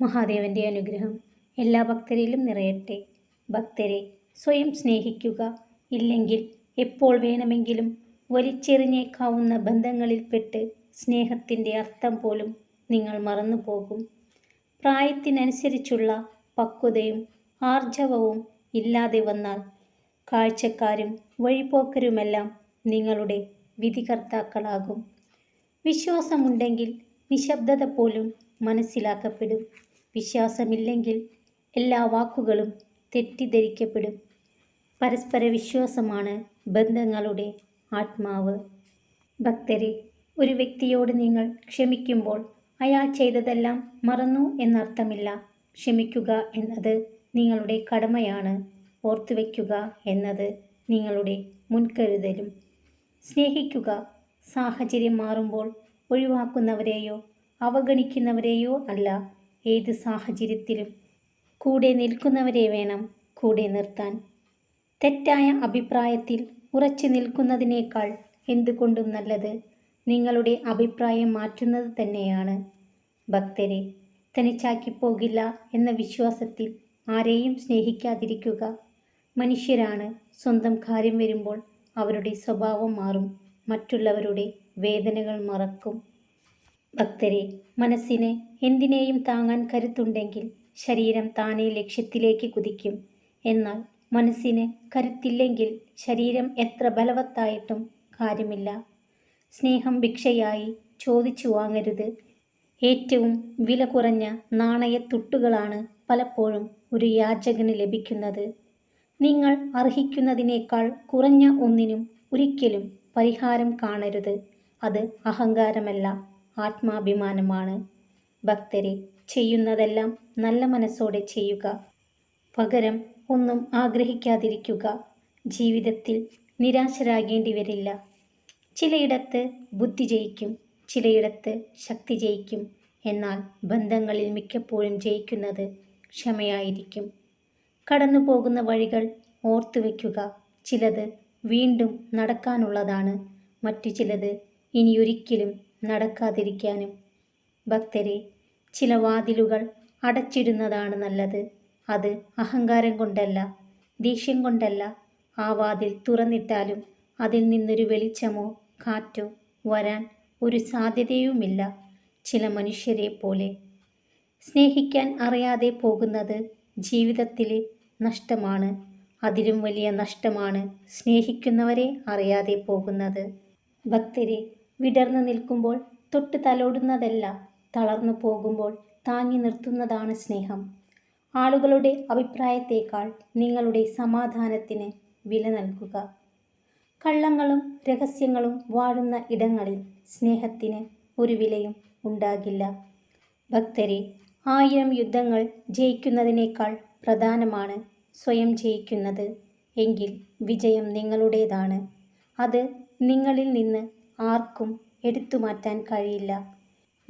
മഹാദേവന്റെ അനുഗ്രഹം എല്ലാ ഭക്തരിലും നിറയട്ടെ. ഭക്തരെ സ്വയം സ്നേഹിക്കുക. ഇല്ലെങ്കിൽ എപ്പോൾ വേണമെങ്കിലും വലിച്ചെറിഞ്ഞേക്കാവുന്ന ബന്ധങ്ങളിൽപ്പെട്ട് സ്നേഹത്തിന്റെ അർത്ഥം പോലും നിങ്ങൾ മറന്നുപോകും. പ്രായത്തിനനുസരിച്ചുള്ള പക്വതയും ആർജവവും ഇല്ലാതെ വന്നാൽ കാഴ്ചക്കാരും വഴിപോക്കരുമെല്ലാം നിങ്ങളുടെ വിധികർത്താക്കളാകും. വിശ്വാസമുണ്ടെങ്കിൽ നിശബ്ദത പോലും മനസ്സിലാക്കപ്പെടും. വിശ്വാസമില്ലെങ്കിൽ എല്ലാ വാക്കുകളും തെറ്റിദ്ധരിക്കപ്പെടും. പരസ്പര വിശ്വാസമാണ് ബന്ധങ്ങളുടെ ആത്മാവ്. ഭക്തരെ ഒരു വ്യക്തിയോട് നിങ്ങൾ ക്ഷമിക്കുമ്പോൾ അയാൾ ചെയ്തതെല്ലാം മറന്നു എന്നർത്ഥമില്ല. ക്ഷമിക്കുക എന്നത് നിങ്ങളുടെ കടമയാണ്. ഓർത്തുവെക്കുക എന്നത് നിങ്ങളുടെ മുൻകരുതലും. സ്നേഹിക്കുക സാഹചര്യം മാറുമ്പോൾ ഒഴിവാക്കുന്നവരെയോ അവഗണിക്കുന്നവരെയോ അല്ല. ഏത് സാഹചര്യത്തിലും കൂടെ നിൽക്കുന്നവരെ വേണം കൂടെ നിർത്താൻ. തെറ്റായ അഭിപ്രായത്തിൽ ഉറച്ചു നിൽക്കുന്നതിനേക്കാൾ എന്തുകൊണ്ടും നല്ലത് നിങ്ങളുടെ അഭിപ്രായം മാറ്റുന്നത് തന്നെയാണ്. ഭക്തരെ തനിച്ചാക്കി പോകില്ല എന്ന വിശ്വാസത്തിൽ ആരെയും സ്നേഹിക്കാതിരിക്കുക. മനുഷ്യരാണ് സ്വന്തം കാര്യം വരുമ്പോൾ അവരുടെ സ്വഭാവം മാറും. മറ്റുള്ളവരുടെ വേദനകൾ മറക്കും. ഭക്തരെ മനസ്സിന് എന്തിനേയും താങ്ങാൻ കരുത്തുണ്ടെങ്കിൽ ശരീരം താനേ ലക്ഷ്യത്തിലേക്ക് കുതിക്കും. എന്നാൽ മനസ്സിന് കരുത്തില്ലെങ്കിൽ ശരീരം എത്ര ബലവത്തായിട്ടും കാര്യമില്ല. സ്നേഹം ഭിക്ഷയായി ചോദിച്ചു വാങ്ങരുത്. ഏറ്റവും വില കുറഞ്ഞ നാണയത്തുട്ടുകളാണ് പലപ്പോഴും ഒരു യാചകന് ലഭിക്കുന്നത്. നിങ്ങൾ അർഹിക്കുന്നതിനേക്കാൾ കുറഞ്ഞ ഒന്നിനും ഒരിക്കലും പരിഹാരം കാണരുത്. അത് അഹങ്കാരമല്ല. ആത്മാഭിമാനമാണ്. ഭക്തരെ ചെയ്യുന്നതെല്ലാം നല്ല മനസ്സോടെ ചെയ്യുക. പകരം ഒന്നും ആഗ്രഹിക്കാതിരിക്കുക. ജീവിതത്തിൽ നിരാശരാകേണ്ടി വരില്ല. ചിലയിടത്ത് ബുദ്ധി ജയിക്കും ചിലയിടത്ത് ശക്തി ജയിക്കും. എന്നാൽ ബന്ധങ്ങളിൽ മിക്കപ്പോഴും ജയിക്കുന്നത് ക്ഷമയായിരിക്കും. കടന്നു പോകുന്ന വഴികൾ ഓർത്തു വയ്ക്കുക. ചിലത് വീണ്ടും നടക്കാനുള്ളതാണ് മറ്റു ചിലത് ഇനിയൊരിക്കലും നടക്കാതിരിക്കാനും. ഭക്തരെ ചില വാതിലുകൾ അടച്ചിടുന്നതാണ് നല്ലത്. അത് അഹങ്കാരം കൊണ്ടല്ല ദേഷ്യം കൊണ്ടല്ല. ആ വാതിൽ തുറന്നിട്ടാലും അതിൽ നിന്നൊരു വെളിച്ചമോ കാറ്റോ വരാൻ ഒരു സാധ്യതയുമില്ല ചില മനുഷ്യരെ പോലെ. സ്നേഹിക്കാൻ അറിയാതെ പോകുന്നത് ജീവിതത്തിലെ നഷ്ടമാണ്. അതിലും വലിയ നഷ്ടമാണ് സ്നേഹിക്കുന്നവരെ അറിയാതെ പോകുന്നത്. ഭക്തരെ വിടർന്നു നിൽക്കുമ്പോൾ തൊട്ട് തലോടുന്നതല്ല തളർന്നു പോകുമ്പോൾ താങ്ങി നിർത്തുന്നതാണ് സ്നേഹം. ആളുകളുടെ അഭിപ്രായത്തേക്കാൾ നിങ്ങളുടെ സമാധാനത്തിന് വില നൽകുക. കള്ളങ്ങളും രഹസ്യങ്ങളും വാഴുന്ന ഇടങ്ങളിൽ സ്നേഹത്തിന് ഒരു വിലയും ഉണ്ടാകില്ല. ഭക്തരെ ആയിരം യുദ്ധങ്ങൾ ജയിക്കുന്നതിനേക്കാൾ പ്രധാനമാണ് സ്വയം ജയിക്കുന്നത്. എങ്കിൽ വിജയം നിങ്ങളുടേതാണ്. അത് നിങ്ങളിൽ നിന്ന് ആർക്കും എടുത്തു മാറ്റാൻ കഴിയില്ല.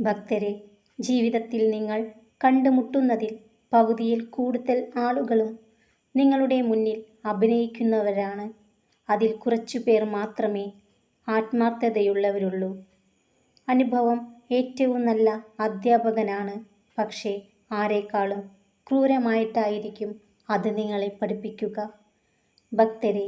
ഭക്തരെ ജീവിതത്തിൽ നിങ്ങൾ കണ്ടുമുട്ടുന്നതിൽ പകുതിയിൽ കൂടുതൽ ആളുകളും നിങ്ങളുടെ മുന്നിൽ അഭിനയിക്കുന്നവരാണ്. അതിൽ കുറച്ചു പേർ മാത്രമേ ആത്മാർത്ഥതയുള്ളവരുള്ളൂ. അനുഭവം ഏറ്റവും നല്ല അധ്യാപകനാണ്. പക്ഷേ ആരെക്കാളും ക്രൂരമായിട്ടായിരിക്കും അത് നിങ്ങളെ പഠിപ്പിക്കുക. ഭക്തരെ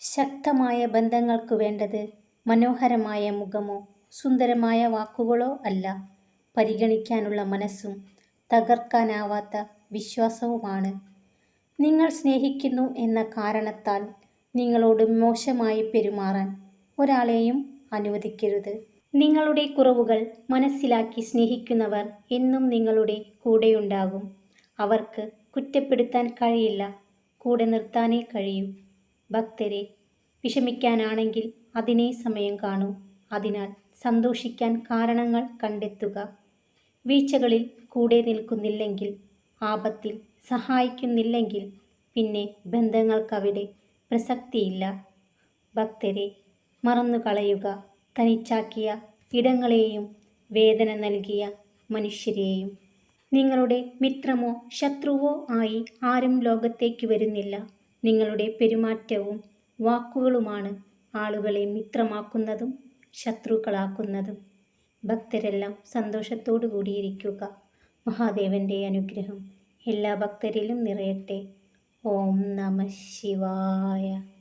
ശക്തമായ ബന്ധങ്ങൾക്ക് വേണ്ടത് മനോഹരമായ മുഖമോ സുന്ദരമായ വാക്കുകളോ അല്ല. പരിഗണിക്കാനുള്ള മനസ്സും തകർക്കാനാവാത്ത വിശ്വാസവുമാണ്. നിങ്ങൾ സ്നേഹിക്കുന്നു എന്ന കാരണത്താൽ നിങ്ങളോട് മോശമായി പെരുമാറാൻ ഒരാളെയും അനുവദിക്കരുത്. നിങ്ങളുടെ കുറവുകൾ മനസ്സിലാക്കി സ്നേഹിക്കുന്നവർ എന്നും നിങ്ങളുടെ കൂടെയുണ്ടാകും. അവർക്ക് കുറ്റപ്പെടുത്താൻ കഴിയില്ല. കൂടെ നിർത്താനേ കഴിയൂ. ഭക്തരെ വിഷമിക്കാനാണെങ്കിൽ അതിനേ സമയം കാണൂ. അതിനാൽ സന്തോഷിക്കാൻ കാരണങ്ങൾ കണ്ടെത്തുക. വീഴ്ചകളിൽ കൂടെ നിൽക്കുന്നില്ലെങ്കിൽ ആപത്തിൽ സഹായിക്കുന്നില്ലെങ്കിൽ പിന്നെ ബന്ധങ്ങൾക്കവിടെ പ്രസക്തിയില്ല. ഭക്തരെ മറന്നുകളയുക. തനിച്ചാക്കിയ ഇടങ്ങളെയും വേദന നൽകിയ മനുഷ്യരെയും. നിങ്ങളുടെ മിത്രമോ ശത്രുവോ ആയി ആരും ലോകത്തേക്ക് വരുന്നില്ല. നിങ്ങളുടെ പെരുമാറ്റവും വാക്കുകളുമാണ് ആളുകളെ മിത്രമാക്കുന്നതും ശത്രുക്കളാക്കുന്നതും. ഭക്തരെല്ലാം സന്തോഷത്തോടു കൂടിയിരിക്കുക. മഹാദേവന്റെ അനുഗ്രഹം എല്ലാ ഭക്തരിലും നിറയട്ടെ. ഓം നമ ശിവായ.